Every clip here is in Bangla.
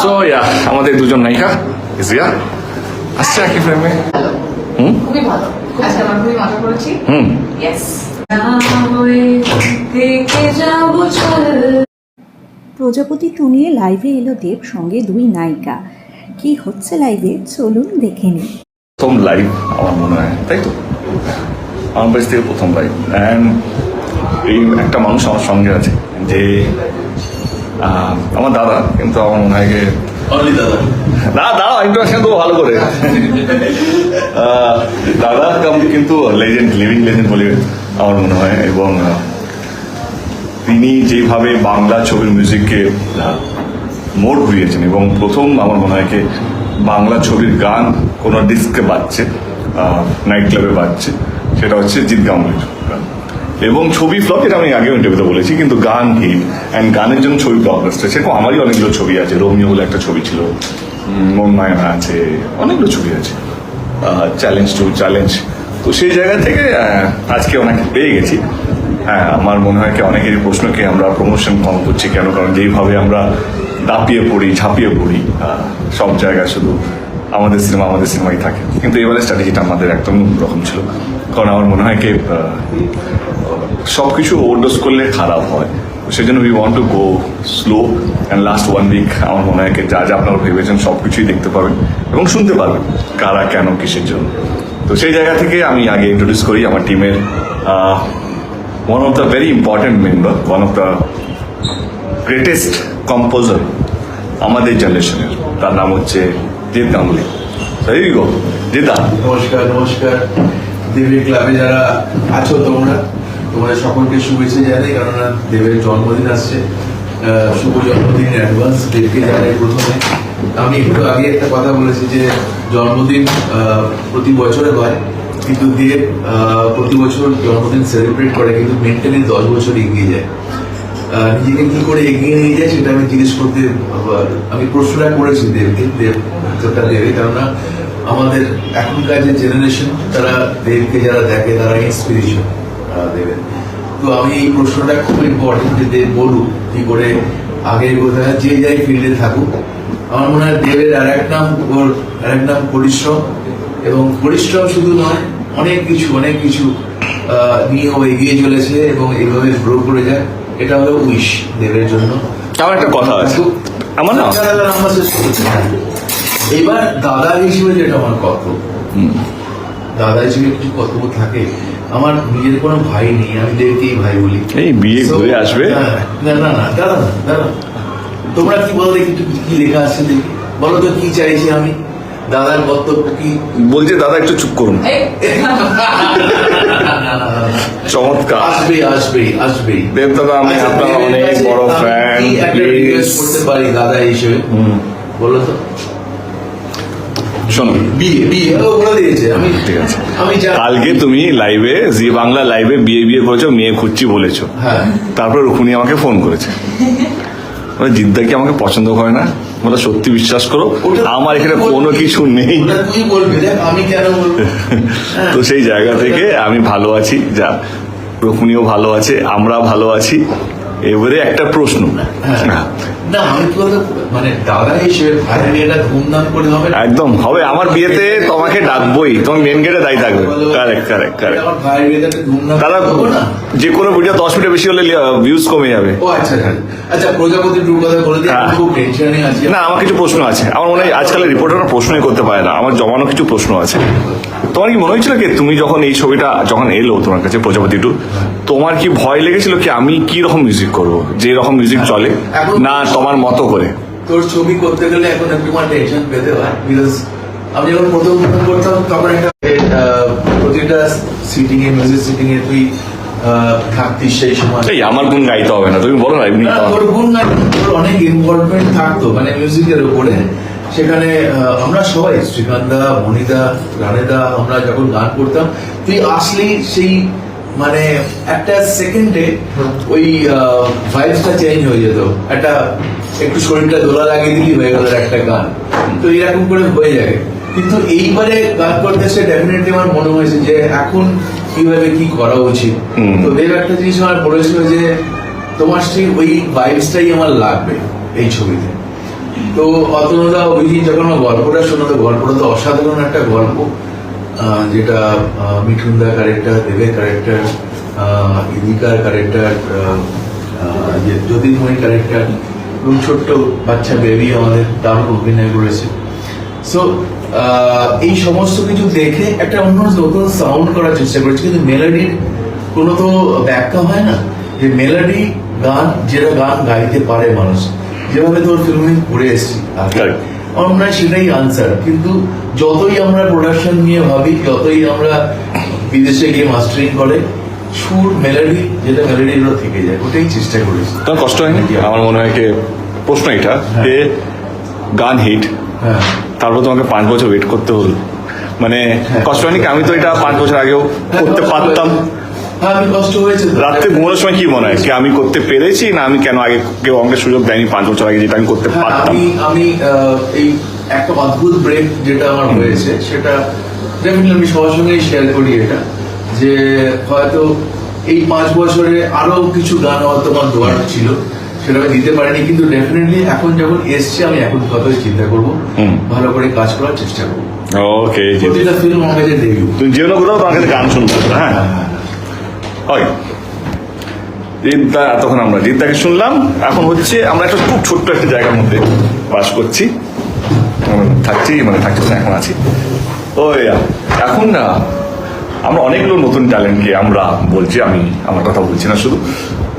সো ইয়া আমাদের দুজন নায়িকা ইজিয়া? আসছে একই ফ্রেমে হুম? খুবই ভালো। আজকে আমরা খুবই মজা করেছি। হুম। ইয়েস প্রজাপতি টু নিয়ে লাইভে এলো দেব সঙ্গে দুই নায়িকা। কি হচ্ছে লাইভে চলুন দেখে নিই। প্রথম লাইভ আমার মনে হয় তাই তো? আমার বাড়ি থেকে প্রথম লাইভ অ্যান্ড এই একটা মানুষ আমার সঙ্গে আছে যে আমার দাদা কিন্তু আমার মনে হয় না দাঁড়াও ইন্ট্রোডাকশন তো ভালো করে। দাদা কাম কিন্তু লেজেন্ড লিভিং লেজেন্ড বলে আমার মনে হয় এবং তিনি যেভাবে বাংলা ছবির মিউজিককে মোড় ঘুরিয়েছেন এবং প্রথম আমার মনে হয় কি বাংলা ছবির গান কোনো ডিস্কে বাজছে নাইট ক্লাবে বাজছে সেটা হচ্ছে জিৎ গাঙ্গুলির গান। এবং ছবি ফ্লপ যেটা আমি আগেও ইন্টারভিউতে বলেছি, কিন্তু গান হিট অ্যান্ড গানের জন্য ছবি ব্লক আসছে সেরকম আমারই অনেকগুলো ছবি আছে। রোমিও বলে একটা ছবি ছিল, মন মায়না আছে, অনেকগুলো ছবি আছে। চ্যালেঞ্জ টু চ্যালেঞ্জ তো সেই জায়গা থেকে আজকে ওনাকে পেয়ে গেছি। হ্যাঁ আমার মনে হয় কি অনেকেরই প্রশ্নকে আমরা প্রমোশন কম করছি কেন? কারণ যেইভাবে আমরা দাপিয়ে পড়ি, ঝাঁপিয়ে পড়ি সব জায়গায় শুধু আমাদের সিনেমা আমাদের সিনেমাই থাকে। কিন্তু এবারে স্ট্র্যাটেজিটা আমাদের একদম রকম ছিল কারণ আমার মনে হয় কি সব কিছু ওভারডোজ করলে খারাপ হয়। সেই জন্য we want to go slow and last one week আমার মনে হয় যা যা আপনারা ভেবেছেন সব কিছুই দেখতে পাবেন এবং শুনতে পারবেন কারা, কেন, কিসের জন্য। তো সেই জায়গা থেকে আমি আগে ইন্ট্রোডিউস করি আমার টিমের one of the very important member one of the greatest composer আমাদের জেনারেশনের তার নাম হচ্ছে জিৎ গাঙ্গুলি সেই গো জিদা নমস্কার নমস্কার। দেবের ক্লাবে যারা আছো তোমরা, তোমাদের সকলকে শুভেচ্ছা জানাই, কেননা দেবের জন্মদিন আসছে। শুভ জন্মদিন অ্যাডভান্স দেবকে জানাই প্রথমে। আমি একটু আগে একটা কথা বলেছি যে, জন্মদিন প্রতি বছরে হয়, কিন্তু দেব প্রতি বছর জন্মদিন সেলিব্রেট করে, কিন্তু মেন্টালি দশ বছর এগিয়ে যায়। নিজেকে কি করে এগিয়ে নিয়ে যায়, সেটা আমি জিজ্ঞেস করতে আমি প্রশ্নটা করেছি দেবকে, দেব উত্তরটা দেবে কেননা আমাদের এখনকার যে জেনারেশন তারা দেবকে যারা দেখে তারা ইন্সপিরেশন দেবেন। তো আমি এই প্রশ্নটা খুব ইম্পর্টেন্ট যে দেব বলুক কি করে আগে কোথায় যে যাই ফিল্ডে থাকুক আমার মনে হয় দেবের আর এক নাম ওর আর এক নাম পরিশ্রম। এবং পরিশ্রম শুধু নয় অনেক কিছু অনেক কিছু আহ, নিয়ে এগিয়ে চলেছে এবং এইভাবে গ্রো করে যায়। এটা হলো উইশ দেবের জন্য। আমার একটা কথা আছে। আমার না এবার দাদা হিসেবে যেটা আমার কর্তব্য দাদা হিসেবে কিছু কর্তব্য থাকে আমার নিজের কোনো ভাই নেই আমি দেবকেই ভাই বলি। এই বিয়ে ঘুরে আসবে? না না না দাদা না, দাদা তোমরা কি বলো দেখি কি লেখা আছে দেখি। বলো তো কি চাইছি আমি? দাদার কর্তব্য কি? বলছে দাদা একটু চুপ করুন। চমৎকার। আসবে আসবে আসবে দেব দাদা, আমি আচ্ছা, আপনার অনেক বড় request করতে পারি দাদা হিসেবে? বলো তো। শোনো। বিয়ে বিয়ে ও বলে দিয়েছে। আমি ঠিক আছে। আমি কালকে তুমি লাইভে জি বাংলা লাইভে বিয়ে বিয়ে করেছ মেয়ে খুঁজছি বলেছ। হ্যাঁ। তারপর রুকুনি আমাকে ফোন করেছে। বলে, জিদ্দা কি আমাকে পছন্দ করে না? বলে সত্যি বিশ্বাস করো আমার এখানে কোনো কিছু নেই। বলব তো সেই জায়গা থেকে আমি ভালো আছি যা রকুনিও ভালো আছে আমরা ভালো আছি। এবারে একটা প্রশ্ন। হ্যাঁ। না আমি তো মানে দাদা হিসেবে ভাইয়ের করে হবে। একদম হবে। আমার বিয়েতে তোমাকে ডাকবই। তোমার মেন গেটে দায়ী থাকবে। কারেক্ট কারেক্ট কারেক্ট দাদা যে কোনো ভিডিও দশ মিনিট বেশি হলে ভিউজ কমে যাবে। ও আচ্ছা আচ্ছা। আচ্ছা প্রজাপতি টুর কথা বলে দিই আমি হ্যাঁ। খুব টেনশনে আছি। না আমার কিছু প্রশ্ন আছে। আমার মনে হয় আজকালের রিপোর্টাররা প্রশ্নই করতে পারে না। আমার জমানো কিছু প্রশ্ন আছে। তোমার কি মনে হয়েছিল কি তুমি যখন এই ছবিটা যখন এলো তোমার কাছে প্রজাপতি টু তোমার কি ভয় লেগেছিল কি আমি কি রকম মিউজিক করব? যে রকম মিউজিক চলে? না তোমার মতো করে। তোর ছবি করতে গেলে এখন একটু আমার টেনশন পেতে হয় বিকজ আমি যখন প্রথম প্রথম করতাম তখন একটা প্রতিটা সিটিং এ মিউজিক সিটিং এ তুই থাকতিস সেই সময়। এই আমার গুণ গাইতে হবে না তুমি বলো না এমনি তোর গুণ না অনেক ইনভলভমেন্ট থাকতো মানে মিউজিকের উপরে। সেখানে আমরা সবাই শ্রীকান্দা মনিদা রানেদা আমরা যখন গান করতাম তুই আসলি সেই মানে একটা সেকেন্ডে ওই ভাইবসটা চেঞ্জ হয়ে যেত। একটা একটু শরীরটা দোলা লাগিয়ে দিলি হয়ে গেল একটা গান। তো এরকম করে হয়ে যায়। কিন্তু এইবারে গান করতে এসে ডেফিনেটলি আমার মনে হয়েছে যে এখন কীভাবে কি করা উচিত। তো দেব একটা জিনিস আমার বলেছিল যে তোমার সেই ওই ভাইবসটাই আমার লাগবে এই ছবিতে। তো অতনুদা অভিজিৎ যখন গল্পটা শোনাতো গল্পটা তো অসাধারণ একটা গল্প যেটা আহ, ক্যারেক্টার দেবের ক্যারেক্টার ইদিকার ক্যারেক্টার জ্যোতির্ময় ক্যারেক্টার এবং ছোট্ট বাচ্চা বেবি আমাদের দারুণ অভিনয় করেছে। সো এই সমস্ত কিছু দেখে একটা অন্য নতুন সাউন্ড করার চেষ্টা করেছি কিন্তু মেলোডির কোনো তো ব্যাখ্যা হয় না যে মেলোডি গান যেটা গান গাইতে পারে মানুষ। যেভাবে তোর ফিল্মিং করে এসছি. আমার হয় সেটাই আনসার কিন্তু যতই আমরা প্রোডাকশন নিয়ে ভাবি যতই আমরা বিদেশে গিয়ে মাস্টারিং করে সুর মেলোডি যেটা মেলোডি ওটা থেকে যায় ওটাই চেষ্টা করেছি। তোমার কষ্ট হয়নি? আমার মনে হয় যে প্রশ্ন এটা যে গান হিট হ্যাঁ। তারপর তোমাকে পাঁচ বছর ওয়েট করতে হলো। মানে কষ্ট হয়নি আমি তো এটা পাঁচ বছর আগেও করতে পারতাম। হ্যাঁ আমি কষ্ট হয়েছে রাত্রে ঘুমানোর সময় কি মনে হয়? কি আমি করতে পেরেছি না আমি কেন আগে কেউ আমাকে সুযোগ দেয়নি পাঁচ বছর আগে যেটা আমি করতে হ্যাঁ, পারতাম? আমি এই একটা অদ্ভুত ব্রেক যেটা আমার হয়েছে সেটা ডেফিনেটলি আমি সবার সঙ্গেই শেয়ার করি এটা যে হয়তো এই পাঁচ বছরে আরও কিছু গান হয়তো আমার দোয়ার ছিল সেটা আমি দিতে পারিনি কিন্তু ডেফিনেটলি এখন যখন এসছে আমি এখন কথাই চিন্তা করব। ভালো করে কাজ করার চেষ্টা করব। ওকে প্রতিটা ফিল্ম আমাকে ডেবিউ তুমি যে কোথাও তোমার গান শুনতে হবে, হ্যাঁ। হয়। জিদ্দা এতক্ষণ আমরা জিদ্দাকে শুনলাম। এখন হচ্ছে আমরা একটা খুব ছোট্ট একটা জায়গার মধ্যে বাস করছি। থাকছি মানে থাকছি না, এখন আছি। ওই এখন না, আমরা অনেকগুলো নতুন ট্যালেন্টকে আমরা বলছি, আমি আমার কথা বলছি না শুধু।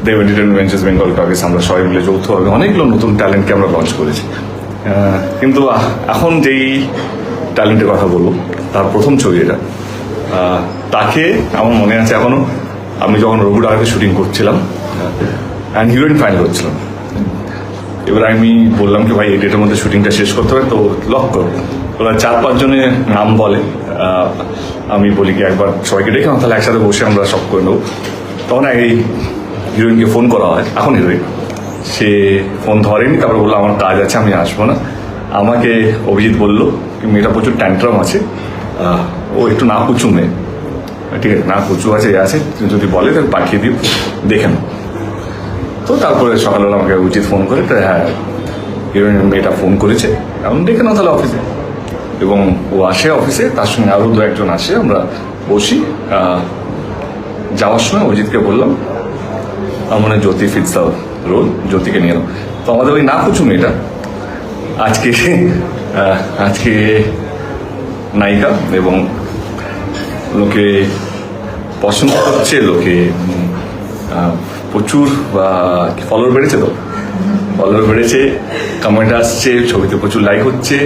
দেব এন্টারটেনমেন্টস বেঙ্গল টকিস আমরা সবাই মিলে যৌথভাবে অনেকগুলো নতুন ট্যালেন্টকে আমরা লঞ্চ করেছি। কিন্তু এখন যেই ট্যালেন্টের কথা বলব, তার প্রথম ছবি এটা। তাকে আমার মনে আছে এখনও আমি যখন রঘুডাকে শুটিং করছিলাম অ্যান্ড হিরোইন ফাইনাল হচ্ছিলাম এবার আমি বললাম কি, ভাই, এই ডেটের মধ্যে শুটিংটা শেষ করতে হবে, তো লক করো। ওরা চার পাঁচ জনের নাম বলে। আমি বলি কি, একবার সবাইকে ডেকে তাহলে একসাথে বসে আমরা সব করে নেব। তখন এই হিরোইনকে ফোন করা হয়। এখন হিরোইন সে ফোন ধরেনি, তারপর বলল, আমার কাজ আছে, আমি আসব না। আমাকে অভিজিৎ বলল মেয়েটা প্রচুর ট্যান্ট্রাম আছে। ও একটু না কুচু মেয়ে। ঠিক আছে, না, কুচু আছে আছে যদি বলে, তাহলে পাঠিয়ে দিও, দেখে তো তারপরে সকালবেলা আমাকে উচিত ফোন করে হ্যাঁ হিরোইন মেয়েটা ফোন করেছে, এখন ডেকে নাও তাহলে অফিসে। এবং ও আসে অফিসে, তার সঙ্গে আরও দু একজন আসে, আমরা বসি যাওয়ার সময় অজিতকে বললাম, আমার মনে জ্যোতি ফিটস রোল, জ্যোতিকে নিয়ে এলাম। তো আমাদের ওই না কুচু মেয়েটা, আজকে আজকে নায়িকা এবং লোকে পছন্দ করছে লোকে প্রচুর ফলোয়ার বেড়েছে তো? ফলোয়ার বেড়েছে কমেন্ট আসছে ছবিতে প্রচুর লাইক হচ্ছে।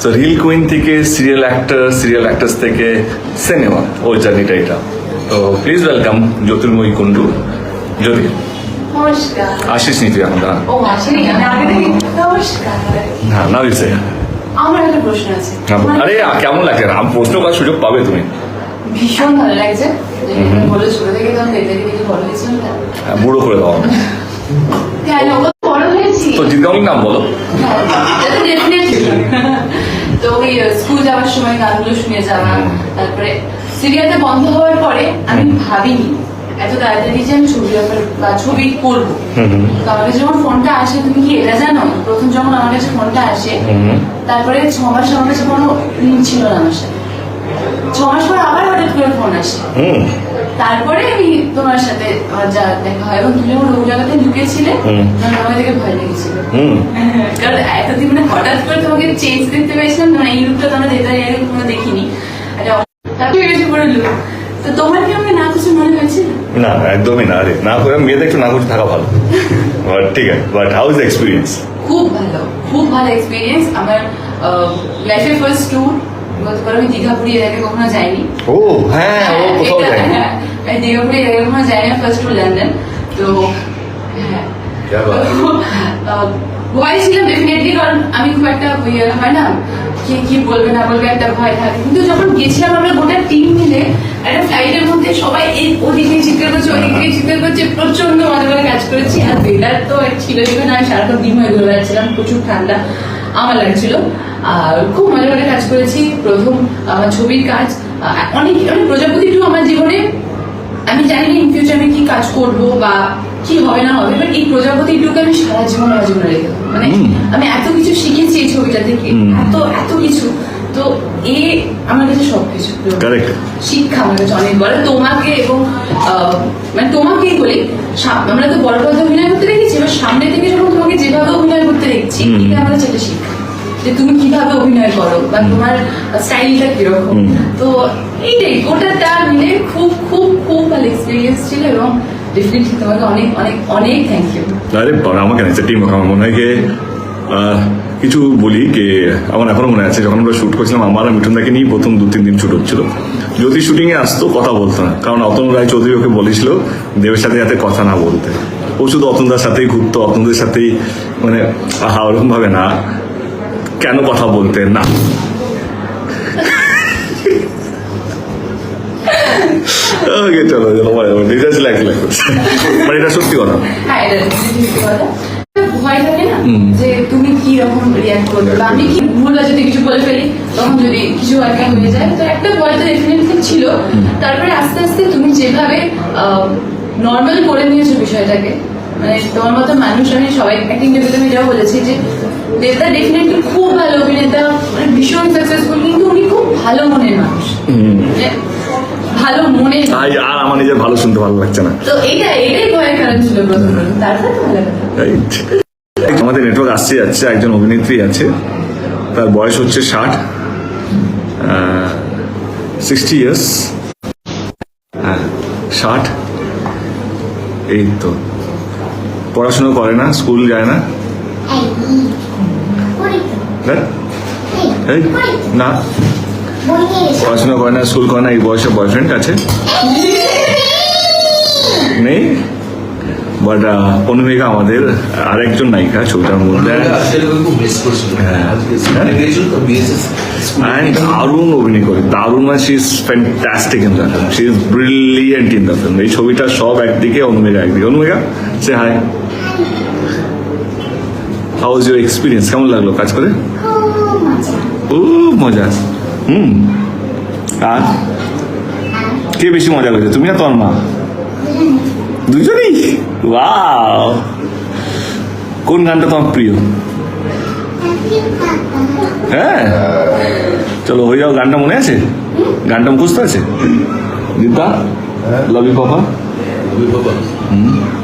তো রিল কুইন থেকে সিরিয়াল অ্যাক্টর সিরিয়াল অ্যাক্টার্স থেকে সিনেমা ওই জার্নিটা এটা। তো প্লিজ ওয়েলকাম জ্যোতির্ময়ী কুণ্ডু জ্যোতি নমস্কার। আশিস নি তুই এখন দাঁড়া হ্যাঁ না দিচ্ছে আমার একটা প্রশ্ন আছে। মানে আরে কেমন লাগছে? আমি প্রশ্ন করার সুযোগ পাবে তুমি। ভীষণ ভালো লাগছে। বলে ছোট থেকে দেখে বড় হয়েছিল হ্যাঁ, বুড়ো করে দাও। তো নাম বলো। হ্যাঁ, তো ওই স্কুল যাওয়ার সময় গানগুলো শুনে যাওয়া তারপরে বন্ধ হওয়ার পরে আমি ভাবিনি এত তাড়াতাড়ি যে আমি ছবি বা ছবি করব। তো আমার কাছে যখন ফোনটা আসে তুমি কি এটা জানো? প্রথম যখন আমার কাছে ফোনটা আসে তারপরে ছ মাস আমার কাছে কোনো ছিল না আমার সাথে। ছ মাস পর আবার হঠাৎ করে ফোন আসে। তারপরে আমি তোমার সাথে যা দেখা হয় এবং তুমি যখন রোগ জায়গাতে ঢুকেছিলে ভয় লেগেছিল। কারণ এতদিন মানে হঠাৎ করে তোমাকে চেঞ্জ দেখতে পেয়েছিলাম মানে এই লুকটা তোমরা দেখতে আগে কোনো দেখিনি। একটা তারপরে গেছে পুরো লুক তো তোমার কি আমাকে না কিছু মনে হয়েছিল না একদমই না রে। না করে মেয়েদের একটু না করতে থাকা ভালো। বাট ঠিক আছে বাট হাউ ইজ এক্সপিরিয়েন্স খুব ভালো খুব ভালো এক্সপিরিয়েন্স আমার লাইফের ফার্স্ট ট্যুর গতকাল আমি এর হ্যাঁ, হ্যাঁ, হ্যাঁ, খুব একটা হয় না কি বলবে না বলবে একটা ভয় থাকে। কিন্তু যখন গেছিলাম আমরা গোটা টিম মিলে একটা ফ্লাইটের মধ্যে সবাই এই ওদিকে চিৎকার করছে ওদিকে চিৎকার করছে প্রচণ্ড মজা করে কাজ করেছি। আর বেটার তো ছিল যেখানে আমি সারাক্ষণ দিন হয়ে ঘুরে বেড়াচ্ছিলাম প্রচুর ঠান্ডা আমার লাগছিল। আর খুব মজা করে কাজ করেছি। প্রথম আমার ছবির কাজ। অনেক অনেক প্রজাপতি টু আমার জীবনে আমি জানি না ইন ফিউচার আমি কি কাজ করব বা কি হবে না হবে বাট এই প্রজাপতি টুকে আমি সারা জীবন আমার জীবনে রেখে মানে আমি এত কিছু শিখেছি এই ছবিটা থেকে। এত এত কিছু। তো এ আমার কাছে সবকিছু। শিক্ষা আমার কাছে অনেক বড়। তোমাকে এবং আহ, মানে তোমাকেই বলি আমরা তো বড় কথা অভিনয় করতে দেখেছি এবার সামনে থেকে যখন তোমাকে যেভাবে অভিনয় করতে দেখছি। এটা আমার কাছে একটা শিক্ষা। যে তুমি কীভাবে অভিনয় করো বা তোমার স্টাইলটা কীরকম। তো এইটাই গোটাটা মিলে খুব খুব খুব ভালো এক্সপিরিয়েন্স ছিল এবং ডেফিনেটলি তোমাকে অনেক অনেক অনেক থ্যাংক ইউ আরে বাবা, আমাকে না টিম আমার মনে হয় কিছু বলি যে আমার এখনও মনে আছে যখন আমরা শুট করছিলাম আমার মিঠুনদাকে নিয়ে প্রথম দু তিন দিন শুট হচ্ছিল। যদি শুটিং এ আসতো কথা বলতো না। কারণ অতন রায় চৌধুরী ওকে বলেছিল দেবের সাথে যাতে কথা না বলতে। ও শুধু অতনদার সাথেই ঘুরতো অতনদের সাথেই মানে আহা ওরকম ভাবে না। কেন কথা বলতে না? ওকে চলো চলো মানে এটা সত্যি কথা? হ্যাঁ ভয় থাকে না? যে তুমি কি রকম রিয়াক্ট করবে বা আমি কি ভুল যদি কিছু বলে ফেলি? তখন যদি কিছু একটা হয়ে যায় তো একটা ভয় তো ডেফিনেটলি ছিল। তারপরে আস্তে আস্তে তুমি যেভাবে নর্মাল করে নিয়েছো বিষয়টাকে মানে তোমার মতো মানুষ আমি সবাই অ্যাক্টিং আমি এটাও বলেছি যে দেবদা ডেফিনেটলি খুব ভালো অভিনেতা মানে ভীষণ সাকসেসফুল কিন্তু উনি খুব ভালো মনের মানুষ। মানে ভালো মনের আই আর আমার নিজের ভালো শুনতে ভালো লাগছে না। তো এটা এটাই ভয়ের কারণ ছিল প্রথম তারপরে ভালো আমাদের নেটওয়ার্ক আসছে যাচ্ছে একজন অভিনেত্রী আছে। তার বয়স হচ্ছে ষাট। সিক্সটি ইয়ার্স হ্যাঁ ষাট। এই তো। পড়াশোনা করে না স্কুল যায় না? হ্যাঁ? না। পড়াশোনা করে না স্কুল করে না এই বয়সে বয়ফ্রেন্ড আছে? নেই? বাট অনুমেঘা আমাদের আরেকজন নায়িকা ছবিটার মধ্যে হ্যাঁ। and দারুণ অভিনয় করে দারুণ মানে she is fantastic in the film she is brilliant in the film এই ছবিটা সব একদিকে অনুমেঘা একদিকে। অনুমেঘা সে hi how is your experience কেমন লাগল কাজ করে? ও মজা। হুম। আর? কে বেশি মজা করেছে তুমি না তোমার মা? দুজনেই? ওয়াও। কোন গানটা তোমার প্রিয়? হ্যাঁ। চলো হয়ে যাও গানটা মনে আছে? গানটা মুখস্থ আছে? লাভ ইউ পাপা তাই তুই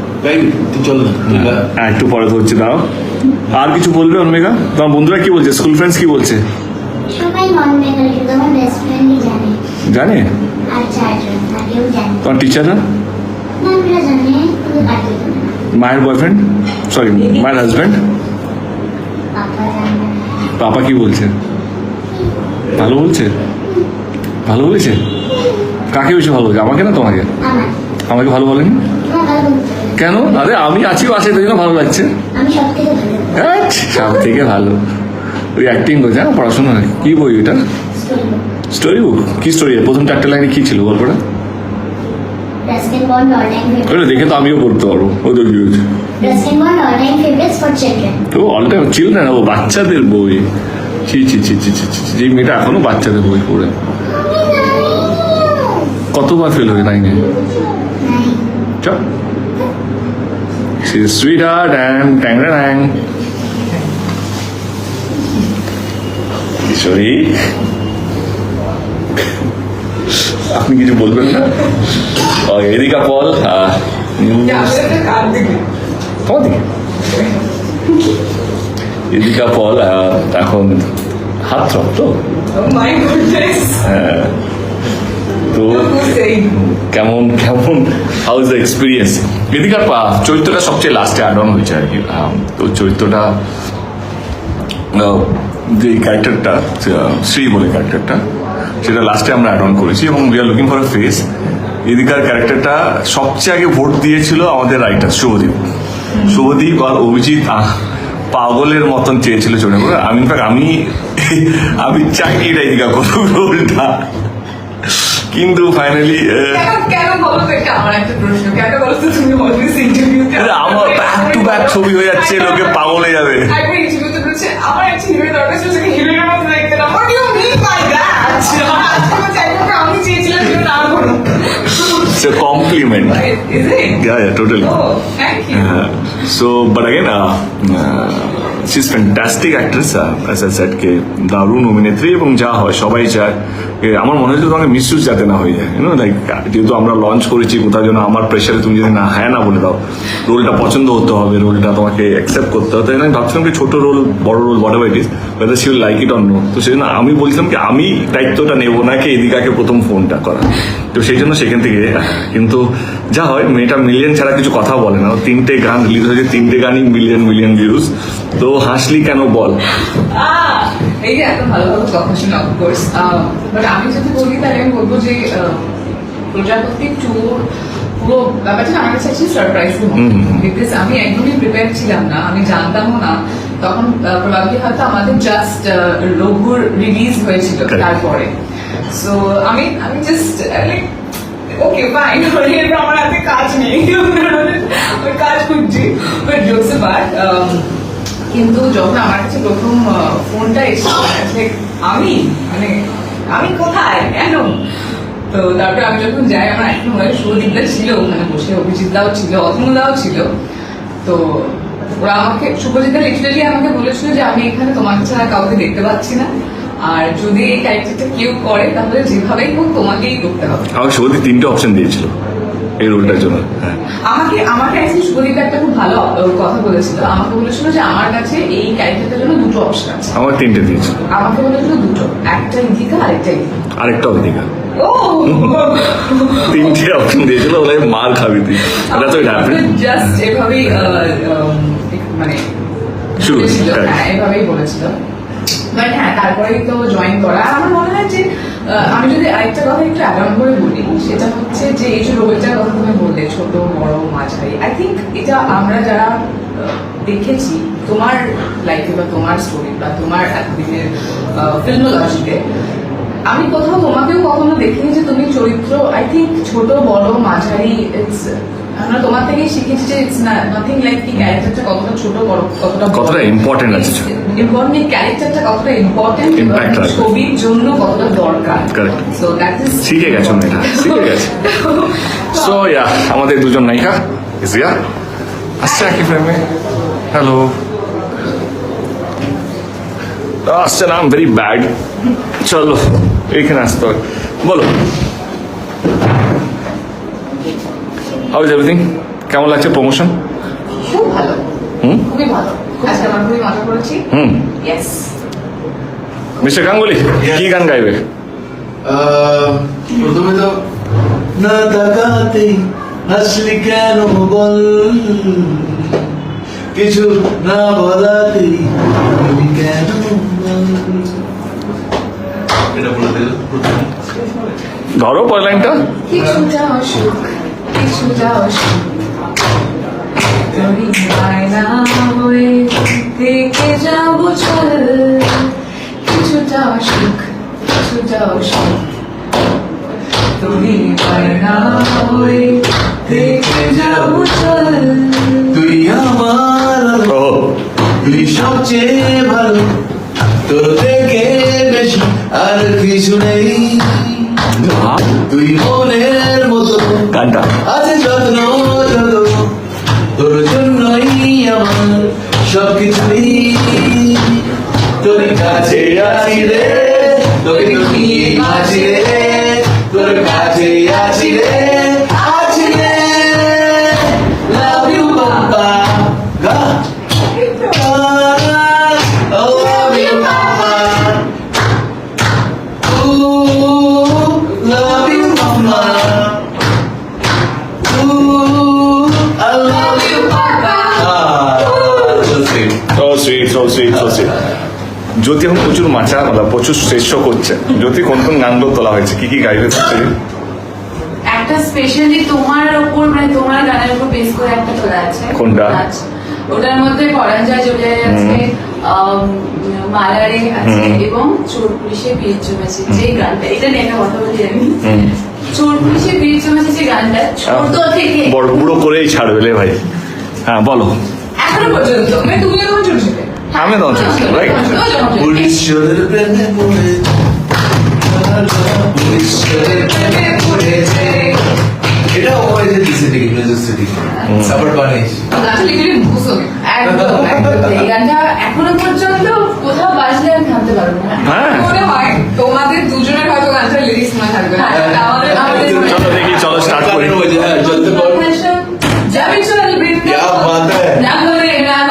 চল না হ্যাঁ একটু পরে ধরছি দাও আর কিছু বলবে অন্মেঘা? তোমার বন্ধুরা কি বলছে? স্কুল ফ্রেন্ডস কি বলছে? জানে। তোমার টিচাররা। মায়ের বয়ফ্রেন্ড সরি মায়ের হাজব্যান্ড পাপা কি বলছে? ভালো বলছে? ভালো বলেছে? কাকে বেশি ভালো বলছে? আমাকে না তোমাকে? আমাকে। ভালো বলেনি? কেন? আরে আমি আছি পাশে তাই জন্য ভালো লাগছে। আমি সব থেকে ভালো। ওই অ্যাক্টিং করছে হ্যাঁ পড়াশোনা কি বই ওটা স্টোরি বুক কি স্টোরি প্রথম চারটে লাইনে কি ছিল গল্পটা ওটা দেখে তো আমিও পড়তে পারব। ও তো কি তো অল টাইম চিলড্রেন ও বাচ্চাদের বই। ছি ছি ছি ছি ছি ছি, যে মেয়েটা এখনও বাচ্চাদের বই পড়ে। কতবার ফেল হয়ে নাইনে চপ সি সুইট হার্ট অ্যান্ড ট্যাংরা ট্যাং আপনি কিছু বলবেন না? এদিকা পল এদিকা পল এখন হাত থ্রপ তো My goodness. হ্যাঁ। তো কেমন কেমন? হাউ ইজ দ্য এক্সপিরিয়েন্স এদিকার পা চরিত্রটা সবচেয়ে লাস্টে অ্যাড অন হয়েছে আর কি। তো চরিত্রটা যে ক্যারেক্টারটা শ্রী বলে ক্যারেক্টারটা সেটা লাস্টে আমরা অ্যাড অন করেছি এবং we are looking for a face এদিকার ক্যারেক্টারটা সবচেয়ে আগে ভোট দিয়েছিল আমাদের রাইটার শুভদীপ। শুভদীপ আর অভিজিৎ পাগলের মতন চেয়েছিল চলে আমি ইনফ্যাক্ট আমি আমি চাইনি এটা এদিকা করুক রোলটা কিন্তু ফাইনালি কেন কেন বলো তো এটা আমার একটা প্রশ্ন কেন বলো তো তুমি অলওয়েজ ইন্টারভিউতে আমার ব্যাক টু ব্যাক ছবি হয়ে যাচ্ছে লোকে পাগল হয়ে যাবে একবার ইন্টারভিউতে বলছে আমার একটা হিরো দরকার ছিল সেটা হিরোইনের মতো দেখতে না what you mean by that আমি চেয়েছিলাম সেটা না করো It's a compliment. Is it? Yeah, yeah, totally. Oh, thank you. Uh, so, but again, uh, uh, she's fantastic actress, uh, as I said, কে দারুণ অভিনেত্রী এবং যা হয় সবাই চায় আমার মনে হচ্ছে তোমাকে মিসইউজ যাতে না হয়ে যায় ইউনো লাইক যেহেতু আমরা লঞ্চ করেছি, কোথাও যেন আমার প্রেশারে তুমি যদি না হ্যাঁ না বলে দাও, রোলটা পছন্দ হতে হবে, রোলটা তোমাকে অ্যাকসেপ্ট করতে হবে, তাই আমি ভাবছিলাম কি ছোট রোল, বড় রোল বড় it is whether she like it অন্য তো সেই জন্য আমি বলছিলাম কি, আমি দায়িত্বটা নেব নাকি এদিকাকে প্রথম ফোনটা করা তো সেই জন্য সেখান থেকে, কিন্তু যা হয়, মেয়েটা মিলিয়ন ছাড়া কিছু কথা বলে না তিনটে গান রিলিজ হয়েছে, তিনটে গানই মিলিয়ন মিলিয়ন ভিউজ তো হাসলি কেন বল? এই যে এত ভালো ভালো কথা শুনে অফকোর্স বাট আমি যদি বলি তাহলে আমি বলব যে প্রজাপতি ট্যুর পুরো ব্যাপারটা আমার কাছে সারপ্রাইজ বিকজ আমি একদমই প্রিপেয়ার ছিলাম না আমি জানতামও না। তখন প্রবাবলি হয়তো আমাদের জাস্ট রঘুর রিলিজ হয়েছিল তারপরে। সো আমি আমি জাস্ট লাইক ওকে ফাইন আমার হাতে কাজ নেই। কাজ খুঁজছি। বাট জোকস বাট কিন্তু যখন আমার কাছে প্রথম ফোনটা এসেছিল like, আমি মানে আমি কোথায়? কেন? তো তারপরে আমি যখন যাই আমার একটা মনে হয় শুভদীপদা ছিল ওখানে বসে অভিজিৎ দাও ছিল অতনু দাও ছিল। তো ওরা আমাকে শুভজিৎদা লিটারালি আমাকে বলেছিল যে আমি এখানে তোমাকে ছাড়া কাউকে দেখতে পাচ্ছি না। আর যদি এই ক্যারেক্টারটা কেউ করে তাহলে যেভাবেই হোক তোমাকেই করতে হবে। আমাকে শুভদি তিনটে অপশন দিয়েছিল। এই রোলটার জন্য হ্যাঁ। আমাকে আমাকে শুভদীপ একটা খুব ভালো কথা বলেছিল। আমাকে বলেছিল যে আমার কাছে এই ক্যারেক্টারটার জন্য দুটো অপশন আছে। আমার তিনটে দিয়েছিল আমাকে বলেছিল দুটো একটা ইন্দিকা আর একটা ইন্দিকা আরেকটাও দিকা ও! তিনটে অপশন দিয়েছিল ওলাই মার খাবি তুই। হ্যাপেন্ড জাস্ট এভাবেই মানে correct. হ্যাঁ এভাবেই বলেছিল। বাট হ্যাঁ তারপরেই তো জয়েন করা। আমার মনে হয় যে আমি যদি আরেকটা কথা একটু অ্যাড অন করে বলি, সেটা হচ্ছে যে এই যে রোলটার কথা তুমি বললে, ছোট, বড়, মাঝারি আই থিঙ্ক এটা আমরা যারা দেখেছি, তোমার লাইফে বা তোমার স্টোরি বা তোমার এতদিনের ফিল্মোলজিতে আমি কোথাও তোমাকেও কখনো দেখিনি যে তুমি চরিত্র আই থিঙ্ক ছোট, বড়, মাঝারি ইটস আমরা তোমার থেকেই শিখেছি যে ইটস না নাথিং লাইক কি ক্যারেক্টারটা কতটা ছোট বড় কতটা কতটা important আছে। ইম্পর্টেন্ট ক্যারেক্টারটা কতটা ইম্পর্টেন্ট Impact রাখবে। ছবির জন্য কতটা দরকার। Correct. সো দ্যাট ইজ শিখে গেছো মেয়েটা শিখে গেছে। সো ইয়া আমাদের দুজন নায়িকা ইসিয়া আসছে একই ফ্রেমে হ্যালো আসছে না ভেরি ব্যাড চলো এইখানে আসতে হবে। বলো। হাউ ইজ এভরিথিং কেমন লাগছে প্রমোশন খুব ভালো। হুম? খুবই ভালো। আজকে আমরা খুবই মজা করেছি। হুম। ইয়েস মিস্টার গাঙ্গুলি কি গান গাইবে? প্রথমে তো না তাকাতে হাসলি কেন বল? কিছু না বলাতে আমি কেন ধরো পরের লাইনটা। অসুখ কিছুটা অসুখ তোরই হয়ে তুই আমার তুই সবচেয়ে ভালো। তোর থেকে বেশি আর কিছু নেই। তুই মনের জ্যোতি এখন প্রচুর মাচা মানে প্রচুর শ্রেষ্ঠ করছে। জ্যোতি কোন কোন গানগুলো তোলা হয়েছে? কি কি গাইবে? একটা স্পেশালি তোমার ওপর মানে তোমার গানের উপর বেস করে একটা তোলা আছে। কোনটা? ওটার মধ্যে পরাঞ্জয় জড়িয়ে আছে আম, মালারে আছে এবং চোর পুলিশে বীর জমেছে যে গানটা এটা নিয়ে একটা কথা বলি আমি। চোর পুলিশে বীর জমেছে যে গানটা ছোট থেকে। বড় বুড়ো করেই ছাড়বে ভাই। হ্যাঁ বলো। এখনও পর্যন্ত। মানে ছিলে আমি তখন ছোট ছিলাম, right? তুমিও যখন ছোট ছিলে। পুলিশ চোরের প্রেমে পড়ে পুলিশ চোরের প্রেমে পড়েছে সিটি সাবার বানিশ গানটা লিটারালি মুখস্থ হয়ে গেছে। একদম একদম এই গানটা এখনো পর্যন্ত কোথাও বাজলে আমি থামতে পারবো না হ্যাঁ মনে হয় তোমাদের দুজনের হয়তো গানটা লিরিক্স মনে থাকবে না হ্যাঁ, আমাদের আমাদের চলো দেখি চলো স্টার্ট করি হ্যাঁ চলতে পারো যাবি চল क्या बात है নাগরে নাগর দোলাই